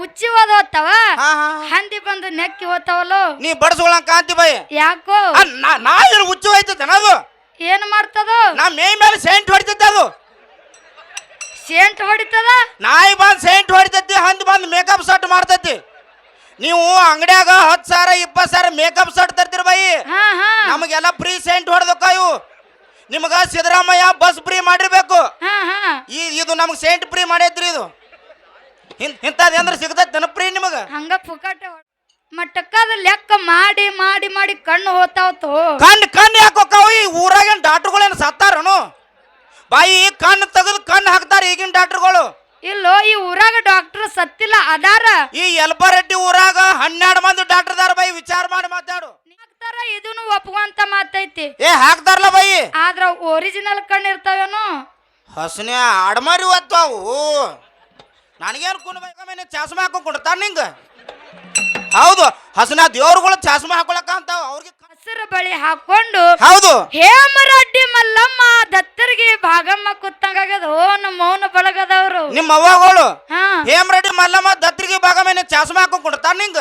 ಉಚ್ಚಿ ಹೋದ ಹೋಗ್ತಾವ ಹಾ ಹಾ. ಹಂದಿ ಬಂದು ನೆಕ್ಕಿ ಹೋಗ್ತಾವಲ್ಲೋ ನೀ ಬಡಸ್ಕೊಳಂಗ ಕಾಂತಿ ಬಾಯಿ ಯಾಕೋ? ನಾ ಏನು ಹುಚ್ಚು ಹೋಯ್ತೈತೆ ಅದು ಏನ್ ಮಾಡ್ತದ? ನಾ ಮೇ ಮೇಲೆ ಸೆಂಟ್ ಹೊಡಿತದ ಅದು. ಸೇಂಟ್ ಹೊಡಿತದ? ನಾಯಿ ಬಂದ್ ಸೆಂಟ್ ಹೊಡಿತೈತಿ ಹಂದಿ ಬಂದ್ ಮೇಕಪ್ ಸೆಟ್ ಮಾಡ್ತೈತಿ. ನೀವು ಅಂಗಡಿಯಾಗ ಹತ್ತು ಸಾವಿರ ಇಪ್ಪತ್ತು ಸಾವಿರ ಮೇಕಪ್ ಸೆಟ್ ತರ್ತೀರಿ ಬಾಯಿ ಹಾ ಹಾ. ನಮಗೆಲ್ಲ ಫ್ರೀ ಸೆಂಟ್ ಹೊಡೆದಕ್ಕ ಇವು. ನಿಮಗ ಸಿದ್ದರಾಮಯ್ಯ ಬಸ್ ಫ್ರೀ ಮಾಡಿರ್ಬೇಕು. ಹಾ ಹಾ. ಈ ಇದು ನಮ್ಗೆ ಸೆಂಟ್ ಫ್ರೀ ಮಾಡೈತ್ರಿ ಇದು. ಇಂಥದ್ದು ಅಂದ್ರೆ ಸಿಗ್ತೈತೆ ಜನಪ್ರಿಯ ನಿಮಗೆ? ಹಂಗ ಪುಕಾಟೆ ಮಟ್ಟಕ್ಕದ ಲೆಕ್ಕ ಮಾಡಿ ಮಾಡಿ ಮಾಡಿ ಕಣ್ಣು ಹೋತಾವತ್ತು ಕಣ್ಣು ಕಣ್ಣು ಯಾಕೋಕಾವು ಈ ಊರಾಗಿನ ಡಾಕ್ಟರ್ಗಳೇನು ಸತ್ತಾರನು? ಬಾಯಿ ಕಣ್ಣು ತೆಗೆದು ಕಣ್ಣು ಹಾಕ್ತಾರೆ ಈಗಿನ ಡಾಕ್ಟರ್ಗಳು. ಇಲ್ಲೋ ಈ ಊರಾಗ ಡಾಕ್ಟರ್ ಸತ್ತಿಲ್ಲ ಅದಾರ? ಈ ಯಲ್ಬಾರೆಡ್ಡಿ ಊರಾಗ ಹನ್ನೆರಡು ಮಂದಿ ಡಾಕ್ಟರ್ ದಾರ ಬಾಯಿ ವಿಚಾರ ಮಾಡಿ ಮಾತಾಡು. ಹಾಕ್ತಾರ ಇದನ್ನು ಒಪ್ಕೊಂತ ಮಾತೈತಿ. ಏ ಹಾಕ್ತಾರಲ್ಲ ಬಾಯಿ. ಆದ್ರ ಒರಿಜಿನಲ್ ಕಣ್ಣು ಇರ್ತಾವೇನು? ಹಸನೆ ಆಡ್ಮಾರಿ ಅವು ನನಗೇನು ಕುಣ್ಬೇಕಮೇನೆ ಚಾಸ್ಮ ಹಾಕೋ ಕೊಡ್ತಾರ ನಿಂಗ? ಹೌದು ಹಸನ ದೇವ್ರುಗಳು ಚಾಸ್ಮ ಹಾಕೊಳಕ ಅಂತ ಅವ್ರಿಗೆ ಹಸಿರು ಬಳಿ ಹಾಕೊಂಡು ಹೌದು. ಹೇಮರಡ್ಡಿ ಮಲ್ಲಮ್ಮ ದತ್ತರಿಗೆ ಭಾಗಮ್ಮ ಕುತ್ತಂಗಾಗದ ಓನ ಮೌನ ಬಳಗದವರು ನಿಮ್ಮ ಅವ್ವಗಳು ಹಾ. ಹೇಮರೆಡ್ಡಿ ಮಲ್ಲಮ್ಮ ದತ್ತರಿಗೆ ಭಾಗಮೇನೆ ಚಾಸ್ಮ ಹಾಕೋ ಕೊಡ್ತಾರ ನಿಂಗ?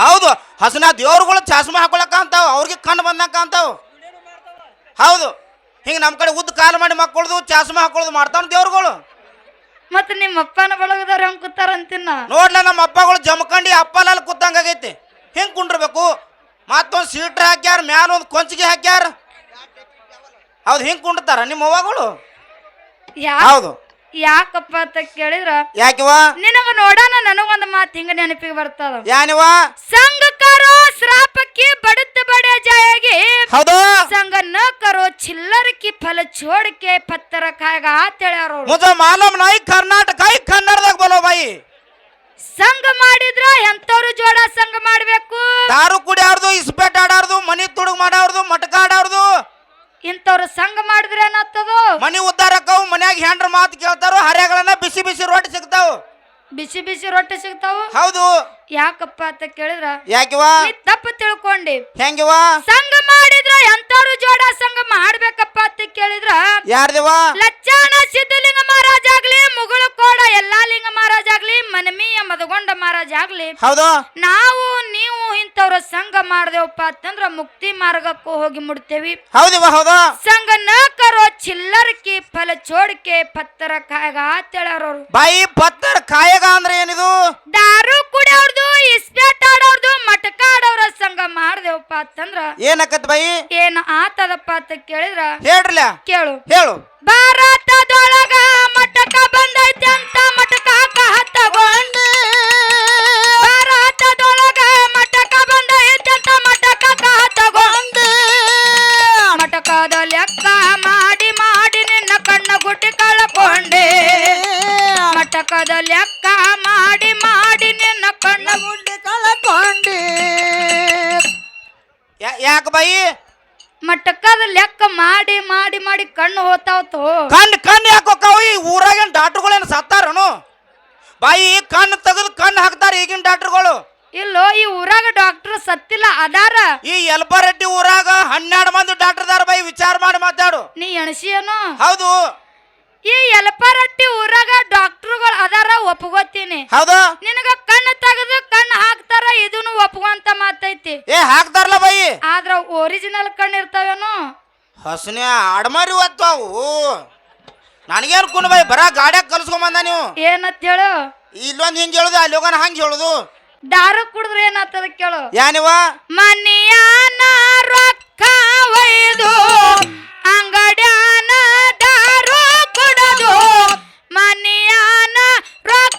ಹೌದು ಹಸನ ದೇವ್ರುಗಳು ಚಾಸ್ಮ ಹಾಕೊಳಕ ಅಂತಾವ ಅವ್ರಿಗೆ ಕಣ್ಣು ಬಂದಂಕ ಅಂತಾವ. ಹೌದು ಹಿಂಗೆ ನಮ್ಮ ಕಡೆ ಉದ್ದ ಕಾಲು ಮಾಡಿ ಮಕ್ಕಳದು ಚಾಸ್ಮ ಹಾಕೊಳ್ಳೋದು ಮಾಡ್ತಾವ ದೇವ್ರುಗಳು. ಮತ್ತ ನಿಮ್ಮ ಅಪ್ಪನ ಬಳಗದವ್ರ ಹೆಂಗ್ ಕೂತಾರ ಅಂತಿನ್ನ ನೋಡ್ಲ ನಮ್ಮ ಅಪ್ಪಗಳು ಜಮಕಂಡಿ ಅಪ್ಪಲಲ್ಲಿ ಕೂತಂಗಾಗೈತಿ ಹಿಂಗೆ ಕುಂಡ್ರಬೇಕು? ಮತ್ತೊಂದು ಸೀಟ್ರ್ ಹಾಕ್ಯಾರ ಮ್ಯಾಲ ಒಂದು ಕೊಂಚಿಗೆ ಹಾಕ್ಯಾರ? ಹೌದು ಹಿಂಗ್ ಕುಂಡ್ತಾರ ನಿಮ್ಮ ಅವ್ವಗಳು? ಹೌದು. ಯಾಕಪ್ಪ ಅಂತ ಕೇಳಿದ್ರ ಯಾಕಿವ ನಿನಗ ನೋಡೋಣ ನನಗೊಂದ್ ಮಾತು ಹಿಂಗ ನೆನಪಿಗೆ ಬರ್ತದ. ಯಾನಿವ ಸಂಘ ಕರೋ ಶ್ರಾಪಕ್ಕೆ ಬಡುತ್ತ ಬಡ ಜಾಯಗೆ. ಹೌದು. ಸಂಘ ನ ಕರೋ ಚಿಲ್ಲರ್ ಕಿ ಫಲ ಚೋಡಕ್ಕೆ ಪತ್ತರ ಕಾಯಗ ಅಂತೇಳ್ಯಾರ ಮುಜ ಮಾಲೂಮ್ ನಾಯಿ ಕರ್ನಾಟಕ ಕನ್ನಡದಾಗ ಬಲೋ ಬಾಯಿ. ಸಂಘ ಮಾಡಿದ್ರ ಎಂತವ್ರು ಜೋಡ ಸಂಘ ಮಾಡ್ಬೇಕು? ದಾರು ಕುಡಿಯಾರ್ದು ಇಸ್ಪೇಟ್ ಆಡಾರ್ದು ಮನಿ ತುಡುಗ್ ಮಾಡಾರ್ದು ಮಟಕ ಆಡಾರ್ದು ಇಂಥವ್ರು ಸಂಘ ಮಾಡಿದ್ರೆ ಏನಾಗ್ತದೋ? ಮನಿ ಉದ್ದಾರಕ್ಕವು ಮನ್ಯಾಗ ಹೆಂಡ್ರ ಮಾತು ಕೇಳ್ತಾರೋ ಹರೆಗಳನ್ನ ಬಿಸಿ ಬಿಸಿ ರೊಟ್ಟಿ ಸಿಗ್ತಾವು. ಬಿಸಿ ಬಿಸಿ ರೊಟ್ಟಿ ಸಿಗ್ತಾವು? ಹೌದು. ಯಾಕಪ್ಪ ಅಂತ ಕೇಳಿದ್ರ? ಯಾಕಿವ? ತಪ್ಪು ತಿಳ್ಕೊಂಡಿ. ಹೆಂಗಿವ? ಸಂಘ ಮಾಡಿದ್ರ ಎಂತವ್ರು ಜೋಡ ಸಂಘ ಮಾಡ್ಬೇಕಪ್ಪ ಅಂತ ಕೇಳಿದ್ರ? ಯಾರ್ದಿವ? ಲಚ್ಚಾಣ ಸಿದ್ಧಲಿಂಗ ಮಹಾರಾಜ ಆಗ್ಲಿ ಮುಗುಳು ಕೋಡ ಎಲ್ಲಾ ಲಿಂಗ ಮಹಾರಾಜ ಆಗ್ಲಿ ಮನಮೀಯ ಮದಗೊಂಡ ಮಹಾರಾಜ ಆಗ್ಲಿ. ಹೌದು. ನಾವು ನೀವು ಇಂಥವ್ರ ಸಂಘ ಮಾಡ್ದೇವಪ್ಪ ಅಂತಂದ್ರ ಮುಕ್ತಿ ಮಾರ್ಗಕ್ಕೂ ಹೋಗಿ ಮುಡ್ತೇವಿ ಹೌದಿವ ಹೌದು. ಸಂಘ ನ ಕರೋ ಚಿಲ್ಲರ್ಕಿ ಫಲ ಚೋಡಿಕೆ ಪತ್ತರ ಕಾಯಗ ಅಂತೇಳಾರವ್ರು ಬಾಯಿ ಪತ್ತರ ಕಾಯಗ ಅಂದ್ರೆ ಏನಿದು? ದಾರು ಕುಡಿಯೋರ್ದು ಇಸ್ಪೇಟ್ ಆಡೋರ್ದು ಮಟಕ ಆಡೋರ ಸಂಘ ಮಾಡ್ದೇವಪ್ಪ ಅಂತಂದ್ರ ಏನಕತ್ ಬಾಯಿ? ಏನ್ ಆತದಪ್ಪ ಅಂತ ಕೇಳಿದ್ರ? ಹೇಳ್ರಲ್ಲ ಕೇಳು. ಹೇಳು. ಭಾರತದೊಳಗ ಮಟಕ ಬಂದೈತೆ ಅಂತ ಮಟಕ ಮಾಡಿ ಮಾಡಿ ನಿನ್ನ ಕಣ್ಣ ಗುಟ್ಟಿ ಕಳ್ಕೊಂಡೆ. ಮಟಕದ ಲೆಕ್ಕ ಮಾಡಿ ಮಾಡಿ ನಿನ್ನ ಕಣ್ಣ ಗುಟ್ಟಿ ಕಳ್ಕೊಂಡೆ. ಯಾಕೆ ಯಾಕ ಬಾಯಿ? ಮಟಕದ ಲೆಕ್ಕ ಮಾಡಿ ಮಾಡಿ ಮಾಡಿ ಕಣ್ಣು ಹೋತಾವತ್ತು ಕಣ್ಣು ಕಣ್ಣು ಯಾಕೋಕಾವು ಈ ಊರಾಗಿನ ಡಾಕ್ಟರ್ಗಳೇನು ಸತ್ತಾರನು? ಬಾಯಿ ಕಣ್ಣು ತೆಗೆದು ಕಣ್ಣು ಹಾಕ್ತಾರೆ ಈಗಿನ ಡಾಕ್ಟರ್ಗಳು. ಇಲ್ಲೋ ಈ ಊರಾಗ ಡಾಕ್ಟರ್ ಸತ್ತಿಲ್ಲ ಅದಾರ? ಈ ಯಲ್ಬಾರೆಡ್ಡಿ ಊರಾಗ ಹನ್ನೆರಡು ಮಂದಿ ಡಾಕ್ಟರ್ ದಾರ ಬೈ ವಿಚಾರ ಮಾಡಿ ಮಾತಾಡು. ನೀ ಎಣಸಿಯನು? ಹೌದು. ಈ ಎಲಪರಟ್ಟಿ ಊರಾಗ ಡಾಕ್ಟರ್ಗಳು ಅದಾರ ಒಪ್ಕೋತೀನಿ. ಹೌದು. ನಿನಗ ಕಣ್ಣು ತೆಗೆದು ಕಣ್ಣು ಹಾಕ್ತಾರ ಇದನ್ನು ಒಪ್ಕೊಂತ ಮಾತೈತಿ. ಏ ಹಾಕ್ತಾರಲ್ಲ ಬೈ. ಆದ್ರ ಒರಿಜಿನಲ್ ಕಣ್ಣು ಇರ್ತಾವೇನು? ಹಸನೆ ಆಡ್ಮಾರಿ ಹೊತ್ತು ಅವು. ನನಗೇನು ಕುಣ ಬೈ ಬರ ಗಾಡ್ಯಾಗ ಕಲ್ಸ್ಕೊಂಬಂದ ನೀವು? ಏನಂತ ಹೇಳು? ಇಲ್ಲೊಂದು ಹಿಂಗೆ ಹೇಳುದು ಅಲ್ಲಿ ಹೋಗೋಣ ಹಂಗೆ ಹೇಳುದು. ದಾರು ಕುಡಿದ್ರೆ ಏನಾಗ್ತದ ಕೇಳು. ಯಾನಿವ ಮನಿಯಾನ ರೊಕ್ಕ ಒಯ್ದು ಅಂಗಡ್ಯಾನ ದಾರು ಕುಡದು ಮನಿಯಾನ ರೊಕ್ಕ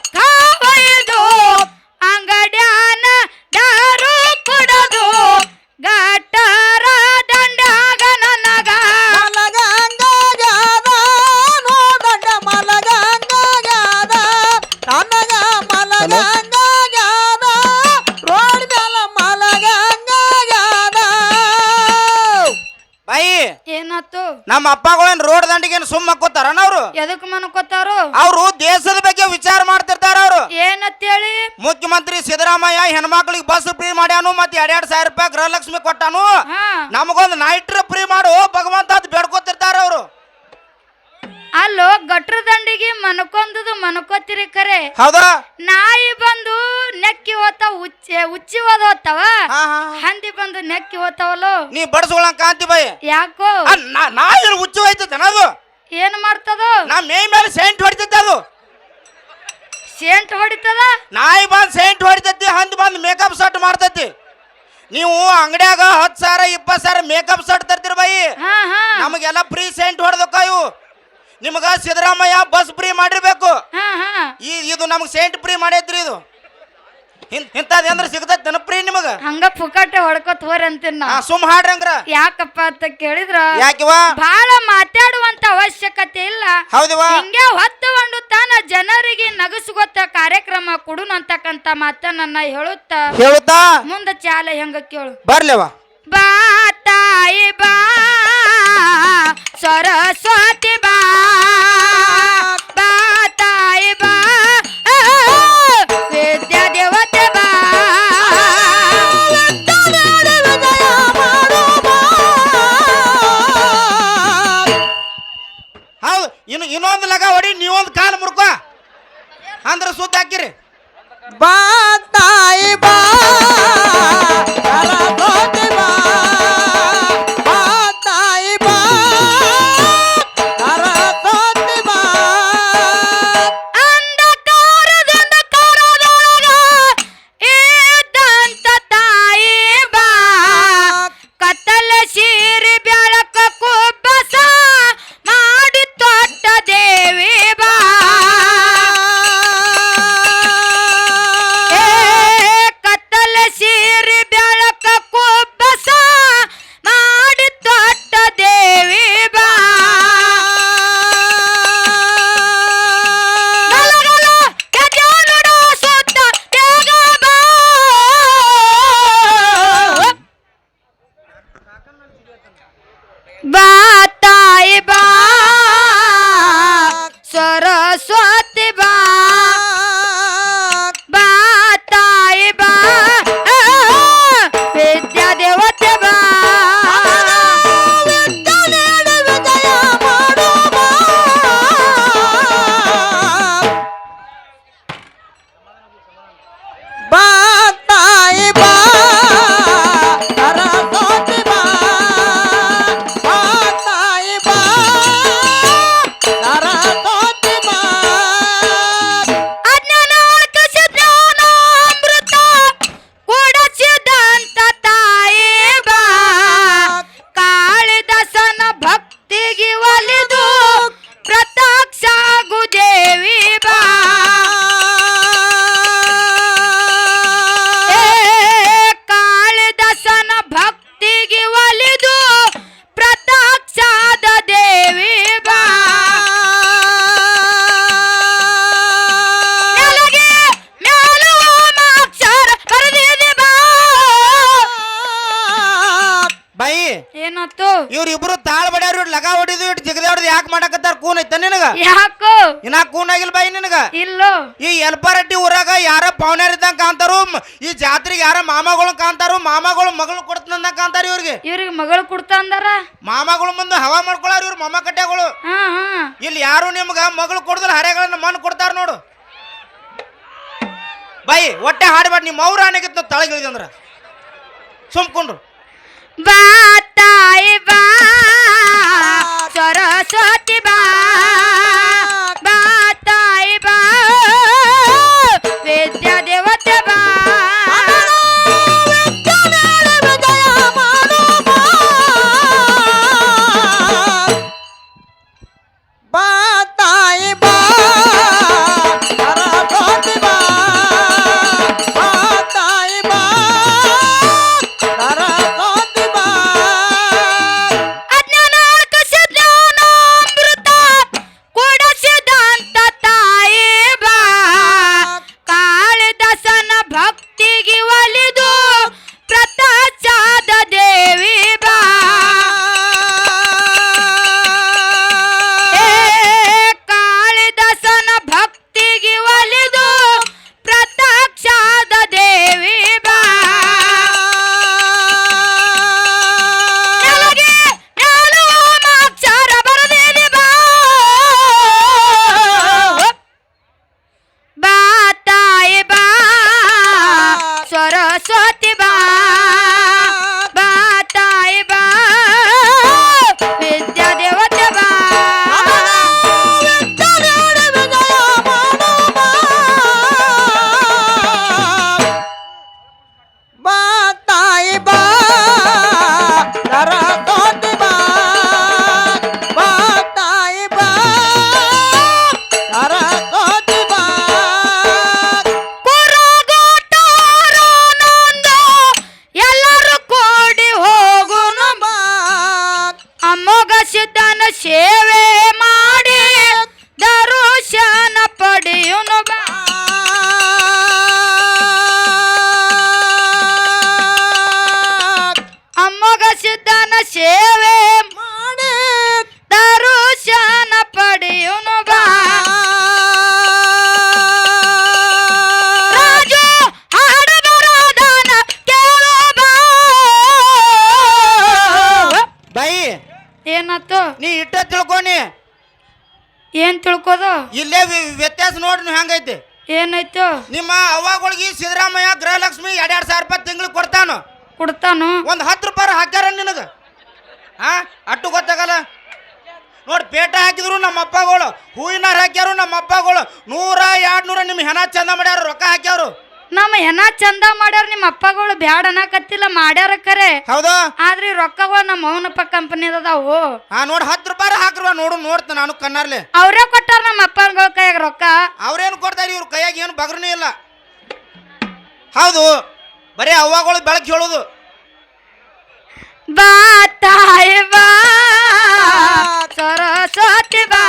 ಎದಕ್ ಮನ್ಕೋತಾರು ಅವರು ದೇಶದ ಬಗ್ಗೆ ವಿಚಾರ ಮಾಡ್ತಿರ್ತಾರ ಅವರು. ಏನಂತೇಳಿ? ಮುಖ್ಯಮಂತ್ರಿ ಸಿದ್ದರಾಮಯ್ಯ ಹೆಣ್ಮಕ್ಳಿಗೆ ಬಸ್ ಫ್ರೀ ಮಾಡ್ಯಾನು ಮತ್ತೆ ಎರಡೆರಡು ಸಾವಿರ ರೂಪಾಯಿ ಗೃಹಲಕ್ಷ್ಮಿ ಕೊಟ್ಟಾನು. ಹಾ. ನಮಗೊಂದು ನೈಟ್ರ ಫ್ರೀ ಮಾಡು ಭಗವಂತ ಅಂತ ಬೇಡ್ಕೋತಿರ್ತಾರ ಅವರು. ಅಲ್ಲೋ ಗಟ್ರ ದಂಡಿಗೆ ಮನ್ಕೊಂದದು ಮನ್ಕೋತಿರಿ ಕರೆ. ಹೌದಾ? ನಾಯಿ ಬಂದು ನೆಕ್ಕಿ ಹೋತಾವ ಉಚ್ಚಿ ಉಚ್ಚಿ ಹೋದ ಹೋತಾವ? ಹಾ ಹಾ ಹಂದಿ ಬಂದು ನೆಕ್ಕಿ ಹೋತಾವಲ್ಲೋ? ನೀ ಬಡಸ್ಕೊಳಂಗ ಕಾಂತಿ ಬಾಯಿ. ಯಾಕೋ? ಆ, ನಾ- ನಾ ಏನು ಹುಚ್ಚು ಹೋಯ್ತೈತೆ ಅದು ಏನ್ ಮಾಡ್ತದ? ನಾ ಮೇ ಮೇಲೆ ಸೆಂಟ್ ಹೊಡಿತೈತೆ ಅದು ಸೇಂಟ್ ಹೊಡಿತದ? ನಾಯಿ ಬಂದ್ ಸೆಂಟ್ ಹೊಡಿತೈತಿ ಹಂದ್ ಬಂದ್ ಮೇಕಪ್ ಸೆಟ್ ಮಾಡ್ತೈತಿ. ನೀವು ಅಂಗಡಿಯಾಗ ಹತ್ತು ಸಾವಿರ ಇಪ್ಪತ್ತು ಸಾವಿರ ಮೇಕಪ್ ಸೆಟ್ ತರ್ತೀರ ಬಾಯಿ ಹಾ ಹಾ. ನಮಗೆಲ್ಲ ಫ್ರೀ ಸೆಂಟ್ ಹೊಡೆದಕ್ಕ ಇವು. ನಿಮಗ ಸಿದ್ದರಾಮಯ್ಯ ಬಸ್ ಫ್ರೀ ಮಾಡಿರ್ಬೇಕು. ಹಾ ಹಾ. ಈ ಇದು ನಮ್ಗೆ ಸೆಂಟ್ ಫ್ರೀ ಮಾಡೈತ್ರಿ ಇದು. ಇಂಥದ್ದು ಅಂದ್ರೆ ಸಿಗ್ತೈತೆ ಜನಪ್ರಿಯ ನಿಮಗ? ಹಂಗ ಪುಕಾಟೆ ಹೊಡ್ಕೊತ ಹೋರಿ ಅಂತೀನಿ ನಾ ಸುಮ್ ಹಾಡ್ರಿ ಹಾಡ್ರಂಗ್ರ ಯಾಕಪ್ಪ ಅಂತ ಕೇಳಿದ್ರ? ಯಾಕಿವ ಬಹಳ ಮಾತಾಡುವಂತ ಅವಶ್ಯಕತೆ ಇಲ್ಲ. ಹೌದಿವ ಹಿಂಗೆ ಹೊತ್ತುಕೊಂಡು ತಾನ ಜನರಿಗೆ ನಗಸುಗೊತ್ತ ಕಾರ್ಯಕ್ರಮ ಕೊಡು ಅಂತಕ್ಕಂತ ಮಾತನ್ನ ಹೇಳುತ್ತ. ಹೇಳುತ್ತಾ? ಮುಂದ ಚಾಲ ಹೆಂಗ ಕೇಳು. ಬರ್ಲೇವ. ಬಾ ತಾಯಿ ಬಾ ಸರಸ್ವತಿ ಬಾ. ಹೊಡಿ ನೀವೊಂದು ಕಾಲು ಮುರ್ಕೋ. ಅಂದ್ರೆ ಸುತ್ತ ಹಾಕಿರಿ. ಬಾ ತಾಯಿ ಬಾ. ಯಾಕೋ? ಇನ್ನ ಕೂನ್ ಆಗಿಲ್ಲ ಬಾಯಿ ನಿನಗ? ಇಲ್ಲೋ. ಈ ಎಲ್ಪಾರಟ್ಟಿ ಊರಾಗ ಯಾರ ಪವನ್ಯಾರ ಇದ್ದಂಗ ಕಾಂತಾರು ಈ ಜಾತ್ರೆಗೆ ಯಾರ ಮಾಮಗಳು ಕಾಂತಾರು ಮಾಮಗಳು ಮಗಳು ಕೊಡ್ತಂದ ಕಾಂತಾರ ಇವ್ರಿಗೆ? ಇವ್ರಿಗೆ ಮಗಳು ಕೊಡ್ತಾ ಅಂದಾರ? ಮಾಮಗಳು ಮುಂದೆ ಹವಾ ಮಾಡ್ಕೊಳಾರ ಇವ್ರ ಮೊಮ್ಮ ಕಟ್ಟೆಗಳು ಇಲ್ಲಿ ಯಾರು ನಿಮ್ಗ ಮಗಳು ಕೊಡದ್ರ ಹರೆಗಳನ್ನ ಮಣ್ಣು ಕೊಡ್ತಾರ ನೋಡು. ಬಾಯಿ ಒಟ್ಟೆ ಹಾಡ್ಬೇಡ ನಿಮ್ಮ ಅವ್ರ ಆನೆಗಿತ್ತು ತಳಗಿಳಿದಂದ್ರ ಸುಮ್ಕೊಂಡ್ರು. ಬಾ ತಾಯಿ ಬಾ. ಹಾಕ್ಯಾರು ನಮ್ಮ ಅಪ್ಪಗಳು. ನೂರ ಎರಡ್ ನೂರ ನಿಮ್ ಹೆಣ ಚಂದ ಮಾಡ್ಯಾರ ರೊಕ್ಕ ಹಾಕ್ಯಾರು. ನಮ್ಮ ಹೆಣ ಚಂದ ಮಾಡ್ಯಾರ ನಿಮ್ಮ ಅಪ್ಪಗಳು ಬ್ಯಾಡ ಅನ್ನಕತ್ತಿಲ್ಲ ಮಾಡ್ಯಾರ ಕರೆ. ಹೌದಾ? ಆದ್ರೆ ರೊಕ್ಕ ರೊಕ್ಕಗಳು ನಮ್ಮ ಮೌನಪ್ಪ ಕಂಪನಿ ಅದಾವು. ಹಾ ನೋಡಿ ಹತ್ತು ರೂಪಾಯಿ ಹಾಕ್ರುವ ನೋಡು ನೋಡ್ತ ನಾನು ಕಣ್ಣಾರ್ಲೆ. ಅವರೇ ಕೊಟ್ಟಾರ ನಮ್ಮ ಅಪ್ಪಗಳ ಕೈಯಾಗ ರೊಕ್ಕ. ಅವ್ರೇನು ಕೊಡ್ತಾರೆ ಇವ್ರ ಕೈಯಾಗ ಏನು ಬಗ್ರನೇ ಇಲ್ಲ. ಹೌದು? ಬರೀ ಅವ್ವಗಳು ಬೆಳಕ್ ಹೇಳೋದು. ಬಾ ತಾಯಿ ಬಾ ಸರಸ್ವತಿ ಬಾ.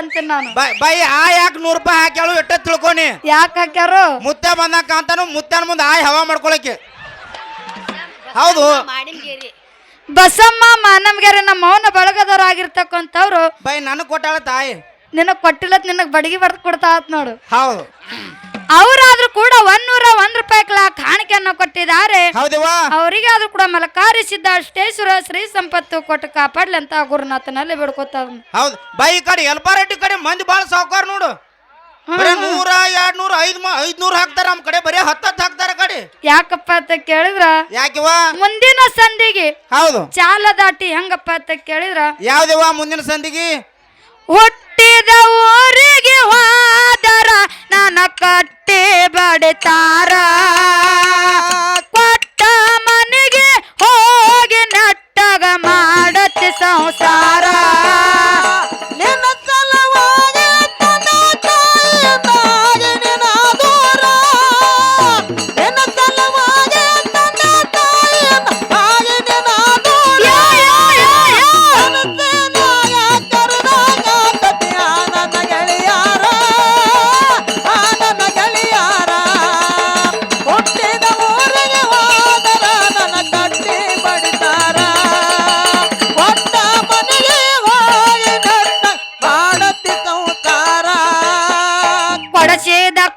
ಅಂತೀನಿ ನಾನು. ಬೈ ಆ ಯಾಕೆ ನೂರು ರೂಪಾಯಿ ಹಾಕ್ಯಾಳು ಎಟ್ಟ ತಿಳ್ಕೊನಿ. ಯಾಕೆ ಹಾಕ್ಯಾರು? ಮುತ್ತೆ ಬಂದಾಕ ಅಂತಾನು ಮುತ್ತೆನ ಮುಂದೆ ಆಯ್ ಹವಾ ಮಾಡ್ಕೊಳಕ್ಕೆ. ಹೌದು. ಬಸಮ್ಮ ಮಾನಮ್ಗೆರೆ ನಮ್ಮ ಮೌನ ಬಳಗದವರಾಗಿರ್ತಕ್ಕಂಥವ್ರು ಬೈ ನನಗೆ ಕೊಟ್ಟಾಳ ತಾಯಿ. ನಿನಗ್ ಕೊಟ್ಟಿಲ್ಲ ನಿನಗ್ ಬಡಗಿ ಬರ್ದು ಕೊಡ್ತಾ ಆತ್ ನೋಡು. ಹೌದು. ಅವರಾದ್ರೂ ಕೂಡ ರೂಪಾಯಿ ಕಾಣಿಕೆಯನ್ನು ಕೊಟ್ಟಿದ್ದಾರೆ. ಹೌದವ್ವ? ಅವರಿಗೆ ಆದ್ರೂ ಕೂಡ ಮಲಕಾರಿ ಸಿದ್ಧ ಅಷ್ಟೇಶ್ವರ ಶ್ರೀ ಸಂಪತ್ತು ಕೊಟ್ಟು ಕಾಪಾಡ್ಲಿ ಅಂತ ಗುರುನಾಥನಲ್ಲಿ ಬಿಡ್ಕೋತ ಹೌದು. ಬೈ ಈ ಕಡೆ ಎಲ್ಪಾರೆಡ್ಡಿ ಕಡೆ ಮಂದಿ ಭಾಳ ಸಾವುಕಾರ ನೋಡು. ಬರೀ ನೂರ ಎರಡ್ ನೂರ ಐದ್ ಐದ್ನೂರು ಹಾಕ್ತಾರ ನಮ್ಮ ಕಡೆ ಬರೀ ಹತ್ತತ್ತು ಹಾಕ್ತಾರ ಕಡೆ. ಯಾಕಪ್ಪ ಅಂತ ಕೇಳಿದ್ರ? ಯಾಕಿವ ಮುಂದಿನ ಸಂಧಿಗೆ ಹೌದು. ಚಾಲ ದಾಟಿ ಹೆಂಗಪ್ಪ ಅಂತ ಕೇಳಿದ್ರ? ಯಾವ್ದವ ಮುಂದಿನ ಸಂದಿಗೆ ಹುಟ್ಟಿದ ಊರಿಗೆ ಹೋದರ ನನ್ನ ಕಟ್ಟೆ ಬಡತಾರ. ಕೊಟ್ಟ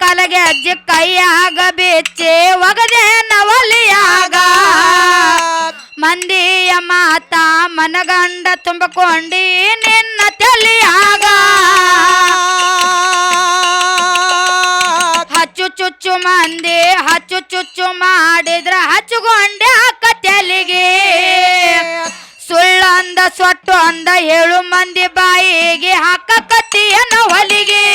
ಕಲಗೆ ಅಜ್ಜಿ ಕೈಯಾಗ ಬೆಚ್ಚೆ ಒಗದೆ ನವಲಿಯಾಗ. ಮಂದಿಯ ಮಾತ ಮನಗಂಡ ತುಂಬಿಕೊಂಡಿ ನಿನ್ನ ತಲಿಯಾಗ. ಹಚ್ಚು ಚುಚ್ಚು ಮಂದಿ, ಹಚ್ಚು ಚುಚ್ಚು ಮಾಡಿದ್ರ ಹಚ್ಚುಗೊಂಡೆ ಅಕ್ಕ ತೆಲಿಗೆ. ಸುಳ್ಳಂದ ಸೊಟ್ಟು ಅಂದ ಏಳು ಮಂದಿ ಬಾಯಿಗೆ ಹಾಕ ಕತ್ತಿಯನ್ನು ಹೊಲಿಗೆ.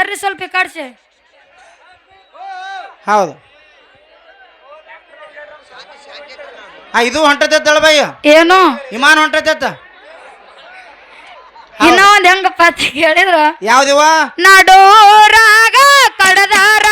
ಸರ್ರಿ ಸ್ವಲ್ಪ ಕಾಡ್ಸಿ ಹೌದು. ಆ ಇದು ಹೊಂಟದ ಬಯ್ಯ ಏನು? ವಿಮಾನ ಹೊಂಟದ ಇನ್ನೊಂದ್ ಒಂದ್ ಹೆಂಗಪ್ಪ ಅಂತ ಕೇಳಿದ್ರ. ಯಾವ್ದಿವ ನಡೋರಾಗ ಕಡದಾರ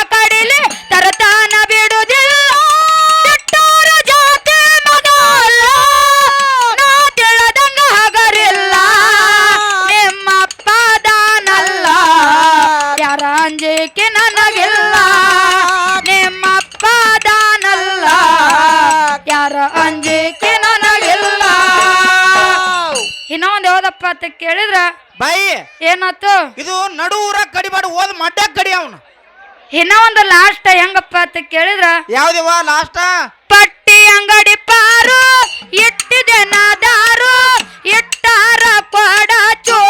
ಅಂತ ಕೇಳಿದ್ರ? ಬೈ. ಏನಾತು ಇದು ನಡೂರ ಕಡಿಬಾಡು ಓದ್ ಮಡ್ಡ ಕಡಿ ಅವನು. ಇನ್ನ ಒಂದು ಲಾಸ್ಟ್ ಹೆಂಗಪ್ಪ ಅಂತ ಕೇಳಿದ್ರ? ಯಾವ್ದಿವ ಲಾಸ್ಟ್ ಪಟ್ಟಿ ಅಂಗಡಿ ಪಾರು ಇಟ್ಟಿದೆ ನಾದಾರು ಇಟ್ಟಾರ ಕೊಡ ಚೋರು.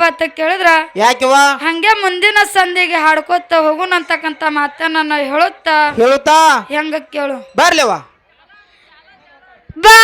ಯಾಕಪ್ಪ ಅಂತ ಕೇಳಿದ್ರ? ಯಾಕಿವ ಹಂಗೆ ಮುಂದಿನ ಸಂಧಿಗೆ ಹಾಡ್ಕೋತ ಹೋಗುನಂತಕ್ಕಂತ ಮಾತನ್ನ ಹೇಳುತ್ತಾ? ಹೇಳುತ್ತಾ? ಹೆಂಗ ಕೇಳು. ಬರ್ಲಿವ ಬಾ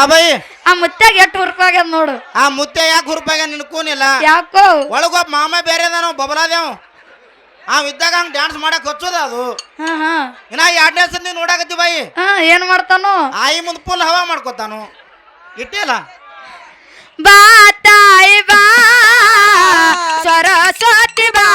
ಆ ಬೈ. ಆ ಮುತ್ತೆಗೆ ಎಷ್ಟು ಹುರುಪಾಗ್ಯದ ನೋಡು. ಆ ಮುತ್ತೆ ಯಾಕೆ ಹುರುಪಾಗ ನಿನ್ಕೂನಿಲ್ಲ ಯಾಕೋ? ಒಳಗೊಬ್ಬ ಮಾಮ ಬೇರೆ ನಾವು ಬಬಲಾದೇವ್ ಆ ಇದ್ದಾಗ ಹಂಗ ಡ್ಯಾನ್ಸ್ ಮಾಡಕ್ ಹಚ್ಚೋದ ಅದು. ಹಾ ಹಾ. ಇನ್ನ ಎರಡನೇ ಸಂದಿ ನೋಡಾಕತ್ತಿ ಬಾಯಿ ಹಾ ಏನ್ ಮಾಡ್ತಾನು? ಆಯಿ ಮುಂದ್ ಫುಲ್ ಹವಾ ಮಾಡ್ಕೊತಾನು. ಇಟ್ಟಿಲ್ಲ ಬಾ ತಾಯಿ ಬಾ ಸರಸ್ವತಿ ಬಾ.